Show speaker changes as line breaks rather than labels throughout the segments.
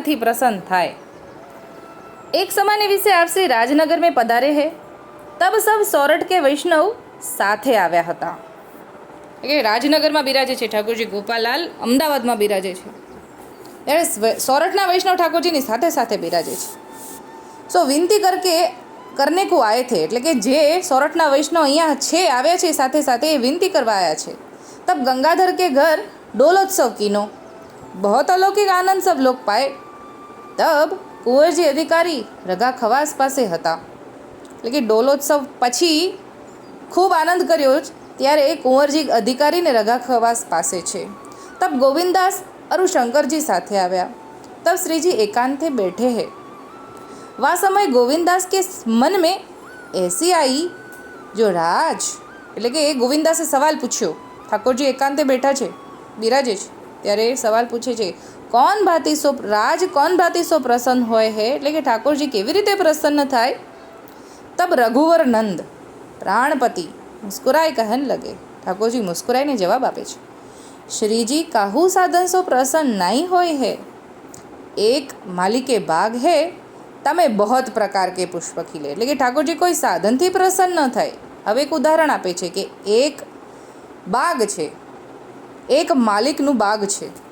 થી પ્રસન્ન થાય. એક સમાન વિશે આપ શ્રી રાજનગર મેં પધારે હે. તબ સબ સોરઠ કે વૈષ્ણવ સાથે આવ્યા હતા. એટલે રાજનગરમાં બિરાજે છે ઠાકોરજી ગોપાલાલ અમદાવાદમાં બિરાજે છે. ત્યારે સોરઠના વૈષ્ણવ ઠાકોરજીની સાથે સાથે બિરાજે છે. સો વિનંતી કરકે, કરને કો આયે થે, એટલે કે જે સોરઠના વૈષ્ણવ અહીંયા છે, આવ્યા છે, સાથે સાથે એ વિનંતી કરવા આવ્યા છે. તબ ગંગાધર કે ઘર ડોલોત્સવ કીનો. બહોત અલૌકિક આનંદ સબ લોક પાય તબ કુંવરજી અધિકારી રગા ખવાસ પાસે હતા. એટલે કે ડોલોત્સવ પછી ખૂબ આનંદ કર્યો જ ત્યારે કુંવરજી અધિકારીને રગા ખવાસ પાસે છે. તબ ગોવિંદાસ અરુ શંકરજી સાથે આવ્યા. તબ શ્રીજી એકાંતે બેઠે હે. વા સમય ગોવિંદાસ કે મન મેં એસી આઈ? જો રાજ. એટલે કે ગોવિંદાસે સવાલ પૂછ્યો. ઠાકોરજી એકાંતે બેઠા છે. બિરાજે છે. ત્યારે એ સવાલ પૂછે છે કોણ ભાતીસો રાજ કોણ ભાતીસો પ્રસન્ન હોય હે? એટલે કે ઠાકોરજી કેવી રીતે પ્રસન્ન થાય? તબ રઘુવર નંદ, પ્રાણપતિ મુસ્કુરાય કહેન લગે. ઠાકોરજી મુસ્કુરાઈને જવાબ આપે છે. શ્રીજી, કાહુ સાધન સો પ્રસન્ન નહીં હોય હે? એક માલિકે બાગ હે, તમે બહોત પ્રકાર કે પુષ્પ ખીલે. એટલે કે ઠાકોરજી કોઈ સાધનથી પ્રસન્ન ન થાય. હવે એક ઉદાહરણ આપે છે કે એક બાગ છે. એક માલિકનું બાગ છે.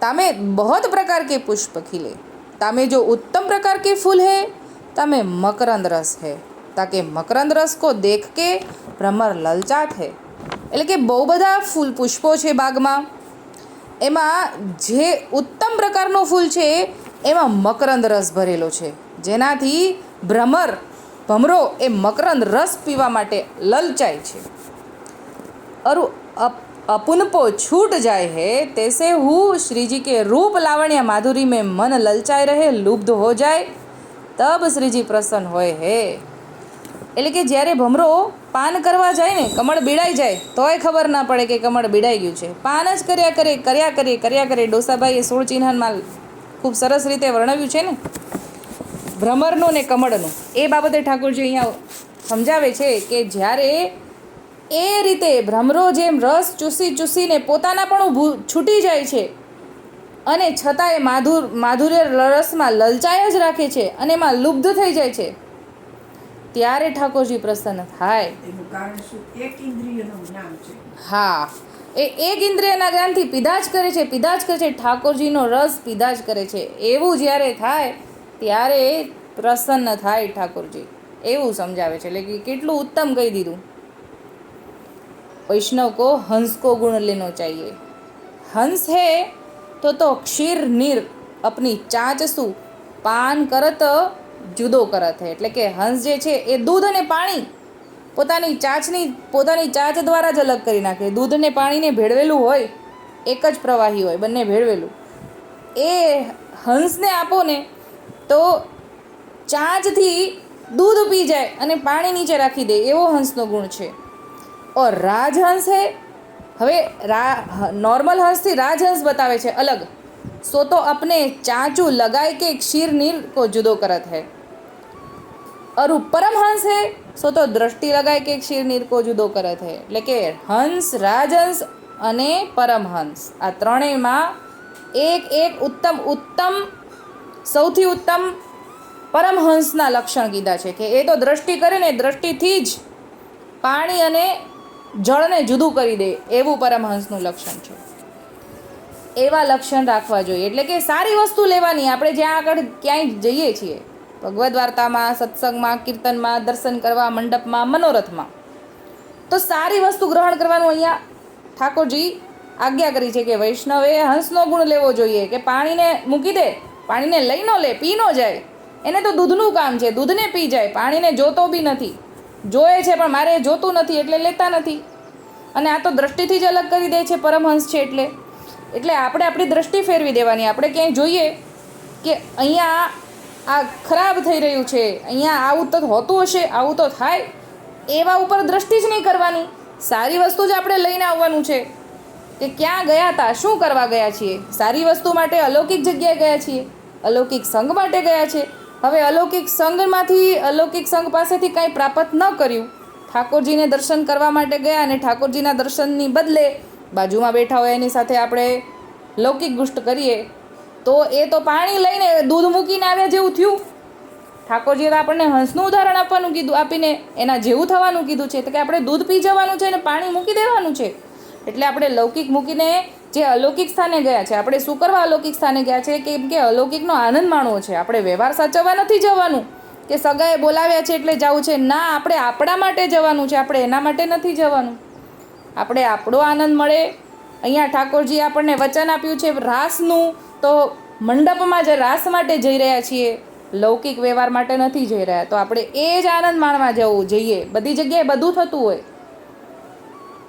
તમે બહોત પ્રકાર કે પુષ્પ ખીલે તમે જો उत्तम प्रकार के फूल है તમે મકરંદ રસ है તાકે મકરંદ રસ को देख के ભ્રમર લલચાત है એટલે કે બહુ બધા ફૂલ પુષ્પો છે બાગમાં એમાં જે ઉત્તમ પ્રકારનું ફૂલ છે એમાં મકરંદ રસ ભરેલો છે જેનાથી ભ્રમર ભમરો એ મકરંદ રસ પીવા માટે લલચાય છે અરુ અપ- અપુનપો છૂટ જાય હે તેસે હું શ્રીજી કે રૂપ लावण्य માધુરી મેં મન લલચાઈ રહે લુબ્ધ હો જાય, તબ શ્રીજી પ્રસન્ન હોય હે. એટલે કે જ્યારે ભમરો પાન કરવા જાય ને, કમળ બીડાઈ જાય, તોય ખબર ના પડે કે કમળ બીડાઈ ગયું છે. પાન જ કર્યા કરે કર્યા કરે કર્યા કરે, ડોસાભાઈએ સોળ ચિહ્નમાં ખૂબ સરસ રીતે વર્ણવ્યું છે ને? ભ્રમરનું ને કમળનું. એ બાબતે ઠાકોરજી અહીંયા સમજાવે છે કે જ્યારે એ રીતે ભ્રમરો જેમ રસ ચૂસી ચૂસીને પોતાના પણ છૂટી જાય છે. અને છતાં એ માધુર માધુર્ય રસમાં લલચાય જ રાખે છે અને એમાં લુબ્ધ થઈ જાય છે. ત્યારે ઠાકોરજી પ્રસન્ન થાય. હા. એ એક ઇન્દ્રિયના જ્ઞાનથી પીધા જ કરે છે પીધા જ કરે છે. ઠાકોરજીનો રસ પીધા જ કરે છે. એવું જ્યારે થાય ત્યારે પ્રસન્ન થાય ઠાકોરજી. એવું સમજાવે છે. એટલે કે કેટલું ઉત્તમ કહી દીધું. वैष्णव को हंस को गुण लेना चाहिए हंस है तो तो क्षीर નીર अपनी ચાંચ શું પાન કરત જુદો કરત હે એટલે કે હંસ જે છે એ દૂધ અને પાણી પોતાની ચાંચની પોતાની ચાંચ દ્વારા જ અલગ કરી નાખે દૂધ અને પાણીને ભેળવેલું હોય એક જ પ્રવાહી હોય બંને ભેળવેલું એ હંસને આપો ને તો ચાંચથી દૂધ પી જાય અને પાણી નીચે રાખી દે એવો હંસનો ગુણ છે ઓર રાજહંસ હે હવે રા નોર્મલ હંસથી રાજહંસ બતાવે છે, અલગ. સો તો અપને ચાંચુ લગાય કે ક્ષીર નીર કો જુદો કરત હૈ. અરુ પરમહંસ હે સો તો દ્રષ્ટિ લગાય કે ક્ષીર નીર કો જુદો કરત હે. એટલે કે હંસ, રાજહંસ અને પરમહંસ આ ત્રણેયમાં એક એક ઉત્તમ ઉત્તમ, સૌથી ઉત્તમ પરમહંસના લક્ષણ કીધા છે કે એ તો દ્રષ્ટિ કરે ને દ્રષ્ટિથી જ પાણી અને જળને જુદું કરી દે એવું પરમહંસનું લક્ષણ છે. એવા લક્ષણ રાખવા જોઈએ. એટલે કે સારી વસ્તુ લેવાની. આપણે જ્યાં આગળ ક્યાંય જઈએ છીએ, ભગવદ્ વાર્તામાં, સત્સંગમાં, કીર્તનમાં, દર્શન કરવા, મંડપમાં, મનોરથમાં, તો સારી વસ્તુ ગ્રહણ કરવાનું અહીંયા ઠાકોરજી આજ્ઞા કરી છે કે વૈષ્ણવે હંસનો ગુણ લેવો જોઈએ, કે પાણીને મૂકી દે, પાણીને લઈ ન લે, પી ન જાય. એને તો દૂધનું કામ છે. દૂધને પી જાય. પાણીને જોતો બી નથી. જોએ છે, પણ મારે જોતું નથી, એટલે લેતા નથી. અને આ તો દ્રષ્ટિથી જ અલગ કરી દે છે, પરમહંસ છે એટલે. એટલે આપણે આપણી દ્રષ્ટિ ફેરવી દેવાની. આપણે ક્યાંય જોઈએ કે અહીંયા આ ખરાબ થઈ રહ્યું છે, અહીંયા આવું તો હોતું હશે, આવું તો થાય. એવા ઉપર દ્રષ્ટિ જ નહીં કરવાની. સારી વસ્તુ જ આપણે લઈને આવવાનું છે. કે ક્યાં ગયા હતા શું કરવા ગયા છીએ? સારી વસ્તુ માટે અલૌકિક જગ્યાએ ગયા છીએ? અલૌકિક સંઘ માટે ગયા છે? હવે અલૌકિક સંઘમાંથી, અલૌકિક સંઘ પાસેથી કાંઈ પ્રાપ્ત ન કર્યું. ઠાકોરજીને દર્શન કરવા માટે ગયા અને ઠાકોરજીના દર્શનની બદલે બાજુમાં બેઠા હોય એની સાથે આપણે લૌકિક ગુષ્ટ કરીએ. તો એ તો પાણી લઈને દૂધ મૂકીને આવ્યા જેવું થયું. ઠાકોરજીએ આપણને હંસનું ઉદાહરણ આપવાનું કીધું, આપીને એના જેવું થવાનું કીધું છે. તો કે આપણે દૂધ પી જવાનું છે અને પાણી મૂકી દેવાનું છે. એટલે આપણે લૌકિક મૂકીને જે અલૌકિક સ્થાને ગયા છે, આપણે શું કરવા અલૌકિક સ્થાને ગયા છે કેમ કે અલૌકિકનો આનંદ માણવો છે, આપણે વ્યવહાર સાચવવા નથી જવાનું, કે સગાએ બોલાવ્યા છે એટલે જવું છે, ના, આપણે આપણા માટે જવાનું છે, આપણે એના માટે નથી જવાનું. આપણે આપણો આનંદ મળે, અહીંયા ઠાકોરજી આપણને વચન આપ્યું છે, રાસનું, તો મંડપમાં જે રાસ માટે જઈ રહ્યા છીએ, લૌકિક વ્યવહાર માટે નથી જઈ રહ્યા, તો આપણે એ જ આનંદ માણવા જવું, જોઈએ, બધી જગ્યાએ બધું થતું હોય.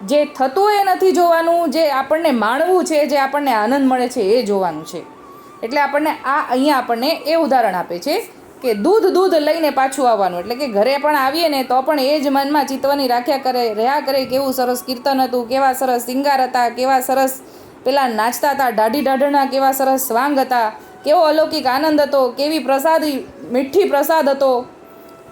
જે થતું એ નથી જોવાનું, જે આપણને માણવું છે, જે આપણને આનંદ મળે છે, એ જોવાનું છે. એટલે આપણને આ અહીંયા આપણને એ ઉદાહરણ આપે છે કે દૂધ દૂધ લઈને પાછું આવવાનું. એટલે કે ઘરે પણ આવીએ ને તો પણ એ જ મનમાં ચિત્તવની રાખ્યા કરે, રહ્યા કરે કેવું સરસ કીર્તન હતું, કેવા સરસ સિંગાર હતા, કેવા સરસ પેલા નાચતા હતા, દાઢી ઢાઢના કેવા સરસ સ્વાંગ હતા, કેવો અલૌકિક આનંદ હતો, કેવી પ્રસાદી, મીઠી પ્રસાદ હતો.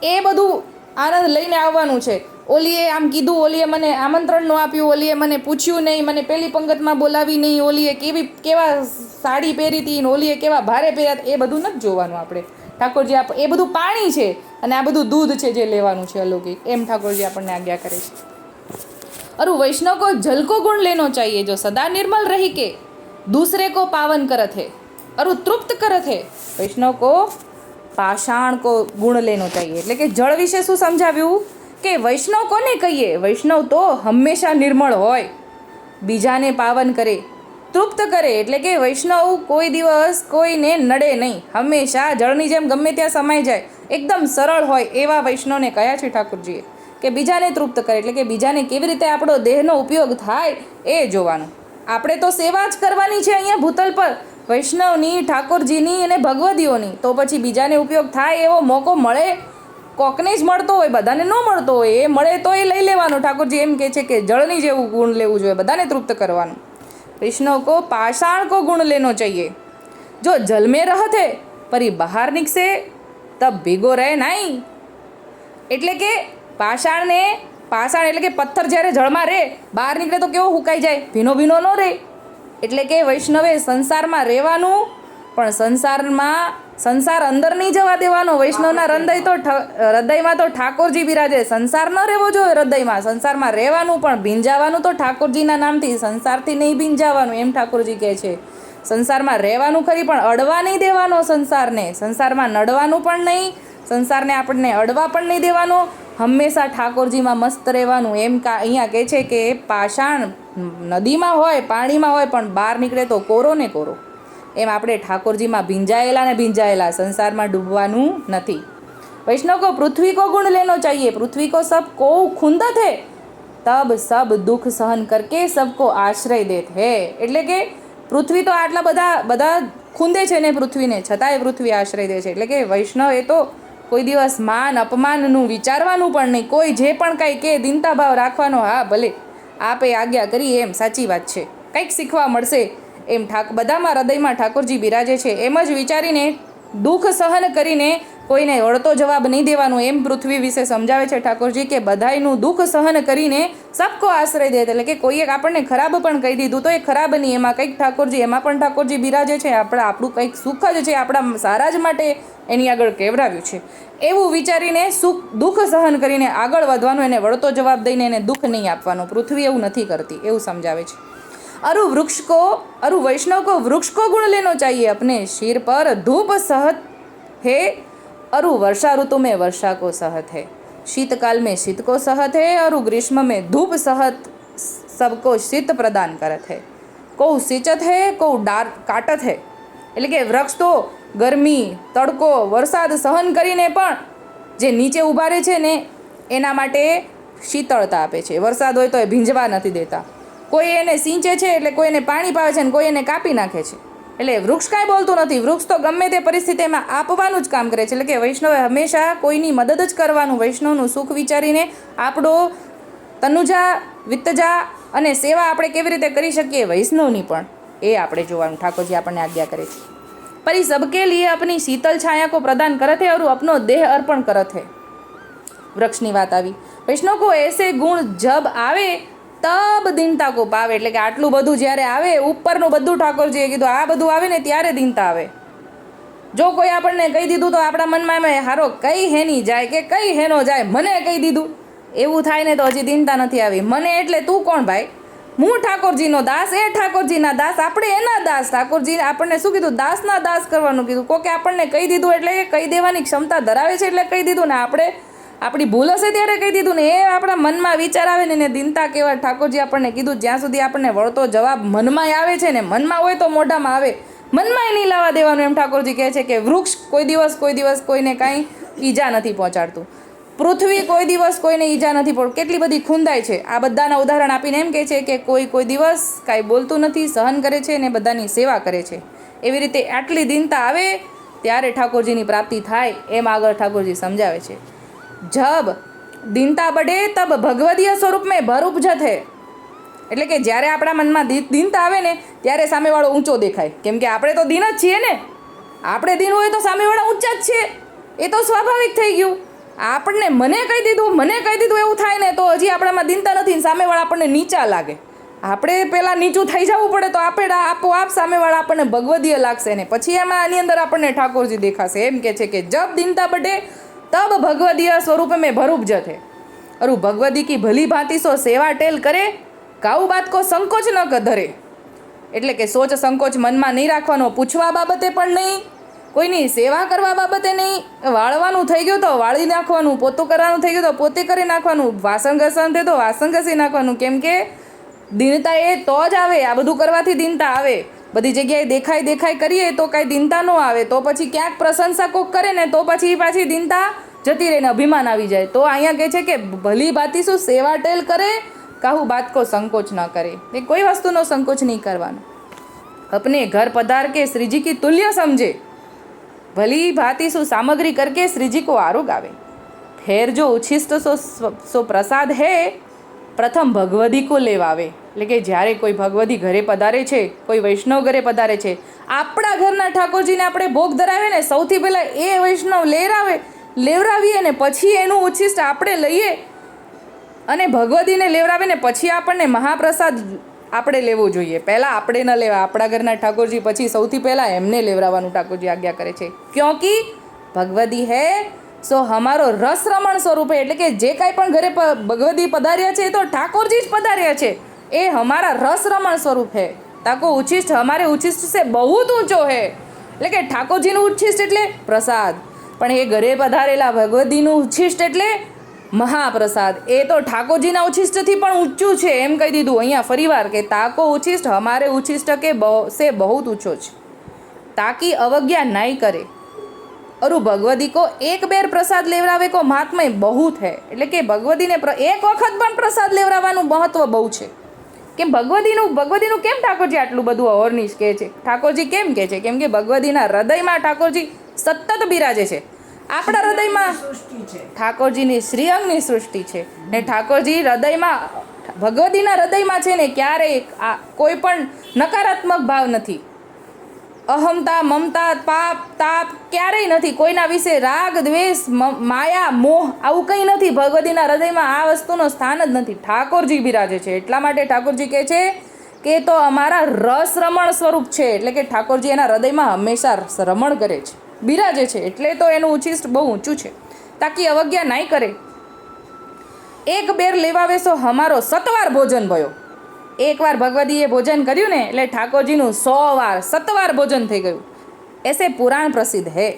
એ બધું આનંદ લઈને આવવાનું છે. ઓલીએ આમ કીધું, ઓલીએ મને આમંત્રણ ન આપ્યું, ઓલીએ મને પૂછ્યું નહીં, મને પેલી પંગતમાં બોલાવી નહીં, ઓલીએ કેવી, કેવા સાડી પહેરી હતી ઓલીએ કેવા ભારે પહેર્યા એ બધું નથી જોવાનું આપણે. ઠાકોરજી, આપ, એ બધું પાણી છે અને આ બધું દૂધ છે જે લેવાનું છે અલૌકિક એમ ઠાકોરજી આપણને આજ્ઞા કરે છે. અરુ વૈષ્ણવ કો જલકો ગુણ લેનો ચાહીએ, જો સદા નિર્મલ રહી કે, દૂસરે કો પાવન કરત હે. અરુ તૃપ્ત કરત હે. વૈષ્ણવ કો પાષાણ કો ગુણ લેનો ચાહીએ. એટલે કે જળ વિશે શું સમજાવ્યું? કે વૈષ્ણવ કોને કહીએ? વૈષ્ણવ તો હંમેશા નિર્મળ હોય. બીજાને પાવન કરે, તૃપ્ત કરે. એટલે કે વૈષ્ણવ કોઈ દિવસ કોઈને નડે નહીં. હંમેશા જળની જેમ ગમે ત્યાં સમાઈ જાય. એકદમ સરળ હોય એવા વૈષ્ણવને કયા છે ઠાકોરજીએ. કે બીજાને તૃપ્ત કરે. એટલે કે બીજાને કેવી રીતે આપણો દેહનો ઉપયોગ થાય એ જોવાનું. આપણે તો સેવા જ કરવાની છે અહીંયા ભૂતલ પર. વૈષ્ણવની, ઠાકોરજીની અને ભગવદીઓની. તો પછી બીજાને ઉપયોગ થાય એવો મોકો મળે? કોકને જ મળતો હોય, બધાને ન મળતો હોય, એ મળે તો એ લઈ લેવાનું. ઠાકોરજી એમ કહે છે કે જળની જેવું ગુણ લેવું જોઈએ, બધાને તૃપ્ત કરવાનું. વૈષ્ણવ કો પાષાણ કો ગુણ લેનો ચાહીએ જો જલમે રહતે પરી બહાર નીકળશે, તબ ભેગો રહે નહીં. એટલે કે પાષાણને, પાષાણ એટલે કે પથ્થર જ્યારે જળમાં રહે બહાર નીકળે તો કેવો હુકાઈ જાય? ભીનો ભીનો ન રહે એટલે કે વૈષ્ણવે સંસારમાં રહેવાનું પણ સંસારમાં સંસાર અંદર નહીં જવા દેવાનો. વૈષ્ણવના હૃદય તો હૃદયમાં તો ઠાકોરજી બિરાજે. સંસાર ન રહેવો જોઈએ હૃદયમાં. સંસારમાં રહેવાનું પણ ભીંજાવાનું તો ઠાકોરજીના નામથી. સંસારથી નહીં ભીંજાવાનું એમ ઠાકોરજી કહે છે. સંસારમાં રહેવાનું ખરી પણ અડવા નહીં દેવાનો સંસારને. સંસારમાં નડવાનું પણ નહીં. સંસારને આપણને અડવા પણ નહીં દેવાનો. હંમેશા ઠાકોરજીમાં મસ્ત રહેવાનું. એમ કા અહીંયા કહે છે કે પાષાણ નદીમાં હોય, પાણીમાં હોય, પણ બહાર નીકળે તો કોરો ને કોરો. એમ આપણે ઠાકોરજીમાં ભીંજાયેલા ને ભીંજાયેલા, સંસારમાં ડૂબવાનું નથી. વૈષ્ણવ કહો પૃથ્વી કો ગુણ લેનો ચાહીએ. પૃથ્વી કો સબ કો ખુંદત હે. તબ સબ દુઃખ સહન કરકે સબકો આશ્રય દેત હે. એટલે કે પૃથ્વી તો આટલા બધા બધા ખૂંદે છે ને પૃથ્વીને, છતાંય પૃથ્વી આશ્રય દે છે. એટલે કે વૈષ્ણવ એ તો કોઈ દિવસ માન અપમાનનું વિચારવાનું પણ નહીં. કોઈ જે પણ કાંઈ કે દિનતા ભાવ રાખવાનો, હા, ભલે. આપે આજ્ઞા કરી એમ સાચી વાત છે. કંઈક શીખવા મળશે એમ ઠાક બધામાં હૃદયમાં ઠાકોરજી બિરાજે છે. એમ જ વિચારીને દુઃખ સહન કરીને કોઈને વળતો જવાબ નહીં દેવાનો એમ પૃથ્વી વિશે સમજાવે છે ઠાકોરજી કે બધાયનું દુઃખ સહન કરીને સબકો આશ્રય દે એટલે કે કોઈએ આપણને ખરાબ પણ કહી દીધું તો એ ખરાબ નહીં. એમાં કંઈક ઠાકોરજી, એમાં પણ ઠાકોરજી બિરાજે છે. આપણે, આપણું કંઈક સુખ જ છે. આપણા સારા જ માટે એની આગળ કેવડાવ્યું છે. એવું વિચારીને સુખ, દુઃખ સહન કરીને આગળ વધવાનું, એને વળતો જવાબ દઈને એને દુઃખ નહીં આપવાનું. પૃથ્વી એવું નથી કરતી. એવું સમજાવે છે. अरु वृक्ष को अरु वैष्णव को वृक्ष को गुण लेना चाहिए अपने सिर पर धूप सहत है अरु वर्षा ऋतु में वर्षा को सहत है शीतकाल में शीत को सहत है अरु ग्रीष्म में धूप सहत सबको शीत प्रदान करत है को सिंचत है को डार કાટત હે એટલે કે વૃક્ષ તો ગરમી તડકો વરસાદ સહન કરીને પણ જે નીચે ઊભા રહે છે ને એના માટે શીતળતા આપે છે વરસાદ હોય તો એ ભીંજવા નથી દેતા કોઈ એને સિંચે છે એટલે કોઈ એને પાણી પાવે છે ને કોઈ એને કાપી નાખે છે એટલે વૃક્ષ કાંઈ બોલતું નથી વૃક્ષ તો ગમે તે પરિસ્થિતિમાં આપવાનું જ કામ કરે છે એટલે કે વૈષ્ણવે હંમેશા કોઈની મદદ જ કરવાનું વૈષ્ણવનું સુખ વિચારીને આપણો તનુજા વિત્તજા અને સેવા આપણે કેવી રીતે કરી શકીએ વૈષ્ણવની પણ એ આપણે જોવાનું ઠાકોરજી આપણને આજ્ઞા કરે છે पर इस सबके लिए अपनी शीतल छाया को प्रदान करत है और अपनो देह अर्पण करत है વૃક્ષની વાત આવી વૈષ્ણવ કો એસે ગુણ જબ આવે તબ દિનતા કો પાવે. એટલે કે આટલું બધું જ્યારે આવે, ઉપરનું બધું ઠાકોરજીએ કીધું, આ બધું આવે ને ત્યારે દિનતા આવે જો કોઈ આપણને કહી દીધું તો આપણા મનમાં એમાં હારો કઈ હેની જાય કે કઈ હેનો જાય, મને કહી દીધું. એવું થાય ને તો હજી દિનતા નથી આવી. મને એટલે તું કોણ ભાઈ? હું ઠાકોરજીનો દાસ, એ ઠાકોરજીના દાસ, આપણે એના દાસ. ઠાકોરજી આપણને શું કીધું? દાસના દાસ કરવાનું કીધું. કોકે આપણને કહી દીધું એટલે કહી દેવાની ક્ષમતા ધરાવે છે એટલે કહી દીધું ને આપણે આપણી ભૂલ હશે ત્યારે કહી દીધું ને એ આપણા મનમાં વિચાર આવે ને એને દિનતા કહેવાય. ઠાકોરજી આપણને કીધું, જ્યાં સુધી આપણને વળતો જવાબ મનમાં આવે છે ને મનમાં હોય તો મોઢામાં આવે. મનમાં નહીં લાવવા દેવાનું એમ ઠાકોરજી કહે છે કે વૃક્ષ કોઈ દિવસ કોઈ દિવસ કોઈને કાંઈ ઈજા નથી પહોંચાડતું. પૃથ્વી કોઈ દિવસ કોઈને ઈજા નથી પહોંચ કેટલી બધી ખૂંદાય છે. આ બધાના ઉદાહરણ આપીને એમ કહે છે કે કોઈ કોઈ દિવસ કાંઈ બોલતું નથી, સહન કરે છે ને બધાની સેવા કરે છે. એવી રીતે આટલી દિનતા આવે ત્યારે ઠાકોરજીની પ્રાપ્તિ થાય એમ આગળ ઠાકોરજી સમજાવે છે. જબ દિનતા બઢે તબ ભગવદીય સ્વરૂપ મેં ભર ઉપજત એટલે કે જ્યારે આપણા મનમાં દીનતા આવે ને, ત્યારે સામેવાળો ઊંચો દેખાય. કેમ કે આપણે તો દીન જ છીએ ને. આપણે દીન હોય તો સામેવાળા ઊંચા જ છીએ એ તો સ્વાભાવિક થઈ ગયું. આપણને મને કહી દીધું, મને કહી દીધું એવું થાય ને, તો હજી આપણામાં દીનતા નથી સામેવાળા આપણને નીચા લાગે. આપણે પહેલાં નીચું થઈ જવું પડે તો આપણે આપોઆપ સામેવાળા આપણને ભગવદીય લાગશે ને. પછી એમાં આની અંદર આપણને ઠાકોરજી દેખાશે. એમ કે છે કે જબ દિનતા બટે તબ ભગવદીય સ્વરૂપે મેં ભરૂપ જથે. અરુ ભગવદી કી ભલી ભાંતિ સો સેવા ટેલ કરે, કાઉ બાત કો સંકોચ ન ધરે એટલે કે સોચ સંકોચ મનમાં નહીં રાખવાનો પૂછવા બાબતે પણ નહીં, કોઈની સેવા કરવા બાબતે નહીં. વાળવાનું થઈ ગયું તો વાળી નાખવાનું, પોતું કરવાનું થઈ ગયું તો પોતે કરી નાખવાનું વાસણ ઘસણ થયું તો વાસણ ઘસી નાખવાનું. કેમ કે દિનતા એ તો જ આવે, આ બધું કરવાથી દિનતા આવે. બધી જગ્યાએ દેખાઈ દેખાઈ કરીએ તો કાંઈ દિનતા ન આવે. તો પછી ક્યાંક પ્રશંસકો કરે ને તો પછી પાછી દિનતા જતી રહીને અભિમાન આવી જાય. તો અહીંયા કહે છે કે ભલી ભાતી શું સેવા ટેલ કરે? કાહુ બાત કો સંકોચ ન કરે. એ કોઈ વસ્તુનો સંકોચ નહીં કરવાનો. અપને ઘર પધાર કે શ્રીજી કી તુલ્ય સમજે. ભલી ભાતી શું સામગ્રી કરકે શ્રીજી કો આરોગ આવે. ફેર જો ઉચ્છિષ્ટ સો સો પ્રસાદ હે, પ્રથમ ભગવદી કો લેવાવે. એટલે કે જ્યારે કોઈ ભગવદી ઘરે પધારે છે, કોઈ વૈષ્ણવ ઘરે પધારે છે, આપણા ઘરના ઠાકોરજીને આપણે ભોગ ધરાવે ને, સૌથી પહેલાં એ વૈષ્ણવ લેરાવે લેવરાવીએ ને પછી એનું ઉચ્છિષ્ટ આપણે લઈએ અને ભગવતીને લેવડાવે ને પછી આપણને મહાપ્રસાદ આપણે લેવો જોઈએ. પહેલાં આપણે ન લેવા, આપણા ઘરના ઠાકોરજી પછી સૌથી પહેલાં એમને લેવડાવવાનું ઠાકોરજી આજ્ઞા કરે છે. ક્યોંકિ? ભગવદી હે, સો હમારો રસ રમણ સ્વરૂપે, એટલે કે જે કાંઈ પણ ઘરે ભગવદી પધાર્યા છે એ તો ઠાકોરજી જ પધાર્યા છે. એ હમારા રસ રમણ સ્વરૂપ હે. તાકો ઉચ્છિષ્ટ, હમારે ઉચ્છિષ્ટ છે બહુ ઊંચો હે. એટલે કે ઠાકોરજીનું ઉચ્છિષ્ટ એટલે પ્રસાદ. પણ એ ઘરે પધારેલા ભગવદીનું ઉચ્છિષ્ટ એટલે મહાપ્રસાદ. એ તો ઠાકોરજીના ઉચ્છિષ્ટથી પણ ઊંચું છે, એમ કહી દીધું. અહીંયા ફરીવાર કે તાકો ઉચ્છિષ્ટ, હમારે ઉચ્છિષ્ટ કે સે બહુ ઊંચો છે. તાકી અવજ્ઞા નાઈ કરે. અરુ ભગવદી કો એક બેર પ્રસાદ લેવડાવે કો મહાત્મય બહુ છે એટલે કે ભગવદીને એક વખત પણ પ્રસાદ લેવડાવવાનું મહત્ત્વ બહુ છે. કેમ ભગવદીનું ભગવદીનું કેમ ઠાકોરજી આટલું બધું અવર્નિશ કહે છે? ઠાકોરજી કેમ કહે છે? કેમ કે ભગવદીના હૃદયમાં ઠાકોરજી સતત બિરાજે છે. આપણા હૃદયમાં ઠાકોરજીની શ્રીઅંગની સૃષ્ટિ છે. ને ઠાકોરજી હૃદયમાં ભગવતીના હૃદયમાં છે ને ક્યારેય આ કોઈ પણ નકારાત્મક ભાવ નથી. અહમતા મમતા પાપ તાપ ક્યારેય નથી. કોઈના વિશે રાગ, દ્વેષ માયા, મોહ આવું કંઈ નથી. ભગવતીના હૃદયમાં આ વસ્તુનો સ્થાન જ નથી. ઠાકોરજી બિરાજે છે. એટલા માટે ઠાકોરજી કહે છે કે તો અમારા રસ રમણ સ્વરૂપ છે. એટલે કે ઠાકોરજી એના હૃદયમાં હંમેશા રમણ કરે છે. બિરાજે છે. એટલે તો એનું ઉચ્છિષ્ટ બહુ ઊંચું છે. તાકી અવજ્ઞા નાઈ કરે. એક બેર લેવા સો અમારો સતવાર ભોજન ભયો. એકવાર ભગવદીએ ભોજન કર્યું ને, એટલે ઠાકોરજીનું સો વાર સતવાર ભોજન થઈ ગયું. એસે પુરાણ પ્રસિદ્ધ હે.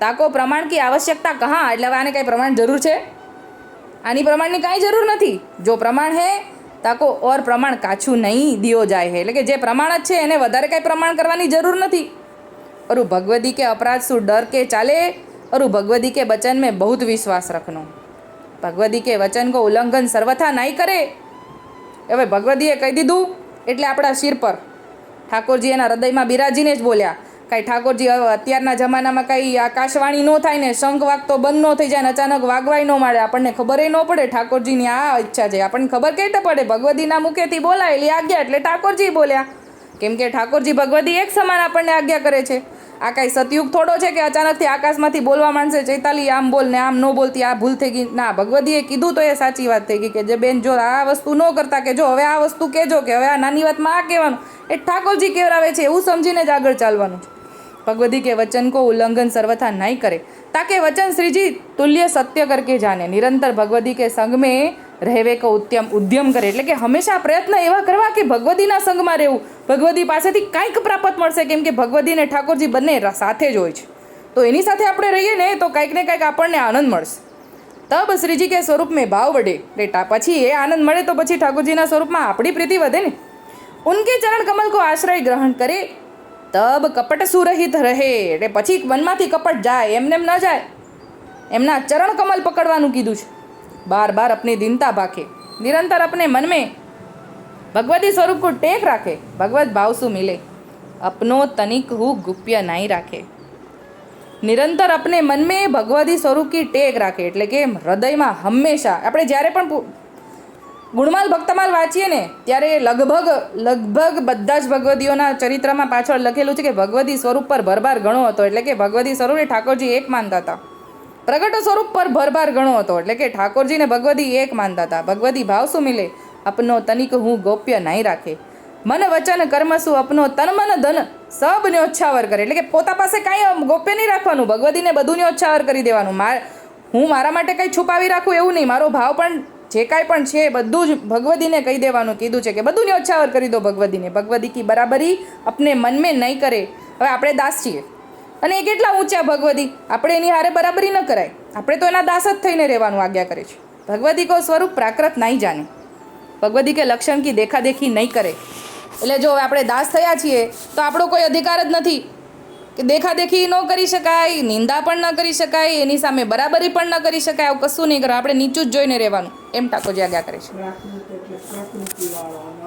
તાકો પ્રમાણ કી આવશ્યકતા કહા, એટલે આને કાંઈ પ્રમાણ જરૂર છે? આની પ્રમાણની કાંઈ જરૂર નથી. જો પ્રમાણ હે, તાકો ઓર પ્રમાણ કાછું નહીં દિયો જાય હે. એટલે કે જે પ્રમાણ જ છે, એને વધારે કાંઈ પ્રમાણ કરવાની જરૂર નથી. અરુ ભગવદી કે અપરાધ શું ડર કે ચાલે? અરુ ભગવદી કે વચન મેં બહુત વિશ્વાસ રખનો. ભગવદી કે વચન કો ઉલ્લંઘન સર્વથા નહીં કરે? હવે ભગવદીએ કહી દીધું, એટલે આપણા શિર પર. ઠાકોરજી એના હૃદયમાં બિરાજીને જ બોલ્યા, કાંઈ ઠાકોરજી અત્યારના જમાનામાં કાંઈ આકાશવાણી ન થાય ને, શંખ વાગતો બંધ ન થઈ જાય ને અચાનક વાગવાય ન મળે આપણને ખબર ન પડે ઠાકોરજીની આ ઈચ્છા છે. આપણને ખબર રીતે પડે? ભગવદીના મુખેથી બોલાયેલી આજ્ઞા એટલે ઠાકોરજી બોલ્યા. કેમ કે ઠાકોરજી ભગવદી એક સમાન આપણને આજ્ઞા કરે છે. આ કાંઈ સતયુગ થોડો છે કે અચાનકથી આકાશમાંથી બોલવા માંડશે, ચૈતાલી, આમ બોલ ને આમ ન બોલતી આ ભૂલ થઈ ગઈ. ના, ભગવતીએ કીધું તો એ સાચી વાત થઈ ગઈ કે જે બેન જો આ વસ્તુ ન કરતા કે જો હવે આ વસ્તુ કહેજો કે હવે આ નાની વાતમાં આ કહેવાનું. એ ઠાકોરજી કેવરાવે છે, એવું સમજીને જ આગળ ચાલવાનું છે. ભગવદી કે વચન કો ઉલ્લંઘન સર્વથા નહીં કરે. તાકે વચન શ્રીજી તુલ્ય સત્ય કરકે જાને નિરંતર ભગવદી કે સંગમે में રહેવે કો ઉદ્યમ કરે. એટલે કે હંમેશા પ્રયત્ન એવા કરવા કે ભગવતીના સંગમાં રહેવું. ભગવતી પાસેથી કંઈક પ્રાપ્ત મળશે, કેમ કે ભગવતી અને ઠાકોરજી બંને સાથે જ હોય છે. તો એની સાથે આપણે રહીએ ને, તો કંઈક ને કંઈક આપણને આનંદ મળશે. તબ શ્રીજી કે સ્વરૂપ મેં ભાવ વડે. બેટા, પછી એ આનંદ મળે તો પછી ઠાકોરજીના સ્વરૂપમાં આપણી પ્રીતિ વધે ને. ઉનકે ચરણ કમલ કો આશ્રય ગ્રહણ કરે. તબ કપટ સુરહિત રહે. એટલે પછી મનમાંથી કપટ જાય, એમને એમ ન જાય. એમના ચરણ કમલ પકડવાનું કીધું છે. બાર બાર अपनी दीनता भाखे निरंतर अपने मन में भगवती स्वरूप को टेक राखे भगवत भाव सु मिले अपनो तनिक हु गुप्य नहीं રાખે નિરંતર अपने मन में ભગવતી સ્વરૂપ કી ટેક રાખે એટલે કે હૃદયમાં હંમેશા આપણે જ્યારે પણ પુ- ગુણમાલ ભક્તમાલ વાંચીએ ને ત્યારે લગભગ લગભગ બધા જ ભગવતીઓના ચરિત્રમાં પાછળ લખેલું છે કે ભગવતી સ્વરૂપ પર ભરભાર ઘણો હતો એટલે કે ભગવતી સ્વરૂપને ઠાકોરજી એક માનતા હતા પ્રગટ સ્વરૂપ પર ભરભાર ઘણો હતો. એટલે કે ઠાકોરજીને ભગવતી એક માનતા હતા. ભગવતી ભાવ શું મિલે? અપનો તનિક હું ગોપ્ય નહીં રાખે. મન વચન કર્મ શું? અપનો તન મન ધન સબ ન્યોચ્છાવર કરે. એટલે કે પોતા પાસે કાંઈ ગોપ્ય નહીં રાખવાનું. ભગવતીને બધું ન્યોચ્છાવર કરી દેવાનું. માર હું મારા માટે કંઈ છુપાવી રાખું એવું નહીં. મારો ભાવ પણ જે કાંઈ પણ છે બધું જ ભગવતીને કહી દેવાનું. કીધું છે કે બધું ન્યોચ્છાવર કરી દો ભગવતીને ભગવતી કી બરાબરી અપને મન મેં નહીં કરે. હવે આપણે દાસ છીએ. અને એ કેટલા ઊંચા, ભગવતી? આપણે એની હારે બરાબરી ન કરાય. આપણે તો એના દાસ જ થઈને રહેવાનું આજ્ઞા કરે છે. ભગવતી કો સ્વરૂપ પ્રાકૃત નહીં જાણે. ભગવતી કે, લક્ષણ કી દેખાદેખી નહીં કરે. એટલે જો આપણે દાસ થયા છીએ, તો આપણો કોઈ અધિકાર જ નથી. કે દેખાદેખી ન કરી શકાય, નિંદા પણ ન કરી શકાય, એની સામે બરાબરી પણ ન કરી શકાય, આવું કશું નહીં કરો. આપણે નીચું જ જોઈને રહેવાનું. એમ ઠાકોરજી આજ્ઞા કરે છે.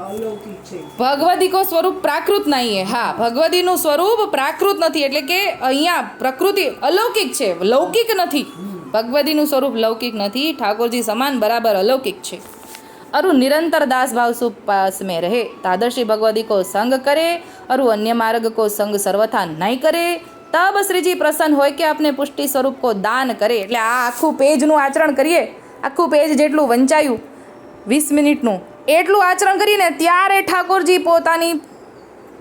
પ્રાકૃત એટલે પ્રકૃતિવાળો અને અલૌકિક છે.
ભગવતી કો સ્વરૂપ પ્રાકૃત નહીં હે. હા ભગવતીનું સ્વરૂપ પ્રાકૃત નથી, એટલે કે અહીંયા પ્રકૃતિ અલૌકિક છે, લૌકિક નથી. ભગવતીનું સ્વરૂપ લૌકિક નથી, ઠાકોરજી સમાન બરાબર અલૌકિક છે. અરુ નિરંતર દાસ ભાવ સુપાસ મેં રહે. તાદર્શી ભગવદી કો સંગ કરે, અરુ અન્ય માર્ગ કો સંગ સર્વથા નહીં કરે. તબ શ્રીજી પ્રસન્ન હોય કે આપને પુષ્ટિ સ્વરૂપ કો દાન કરે. એટલે આ આખું પેજનું આચરણ કરીએ. આખું પેજ જેટલું વંચાયું, વીસ મિનિટનું એટલું આચરણ કરીને ત્યારે ઠાકોરજી પોતાની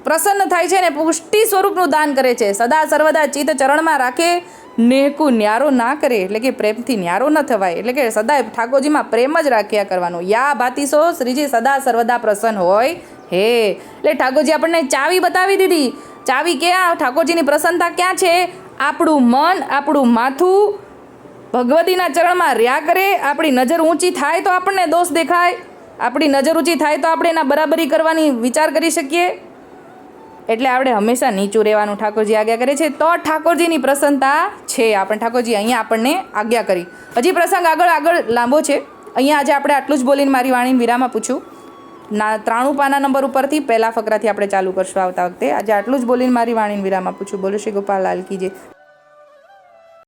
પ્રસન્ન થાય છે ને પુષ્ટિ સ્વરૂપનું દાન કરે છે. સદા સર્વદા ચિત્ત ચરણમાં રાખે, નેકુ ન્યારો ના કરે, એટલે કે પ્રેમથી ન્યારો ન થવાય. એટલે કે સદાય ઠાકોરજીમાં પ્રેમ જ રાખ્યા કરવાનો. યા ભાતીસો, શ્રીજી સદા સર્વદા પ્રસન્ન હોય. હે. એટલે ઠાકોરજી આપણને ચાવી બતાવી દીધી. ચાવી ક્યાં? ઠાકોરજીની પ્રસન્નતા ક્યાં છે? આપણું મન, આપણું માથું ભગવતીના ચરણમાં રહ્યા કરે. આપણી નજર ઊંચી થાય તો આપણને દોષ દેખાય. આપણી નજર ઊંચી થાય તો આપણે એના બરાબરી કરવાની વિચાર કરી શકીએ. એટલે આપણે હંમેશા નીચું રહેવાનું ઠાકોરજી આજ્ઞા કરે છે. તો ઠાકોરજીની પ્રસન્નતા છે. આપણે ઠાકોરજી અહીંયા આપણને આજ્ઞા કરી. હજી પ્રસંગ આગળ આગળ લાંબો છે. અહીંયા આજે આપણે આટલું જ બોલીને મારી વાણીને વિરામાં પૂછું. ના ત્રાણું પાના નંબર ઉપરથી પહેલા ફકરાથી આપણે ચાલુ કરશું આવતા વખતે. આજે આટલું જ બોલીને મારી વાણીને વિરામાં પૂછું. બોલો શ્રી ગોપાલ લાલકીજી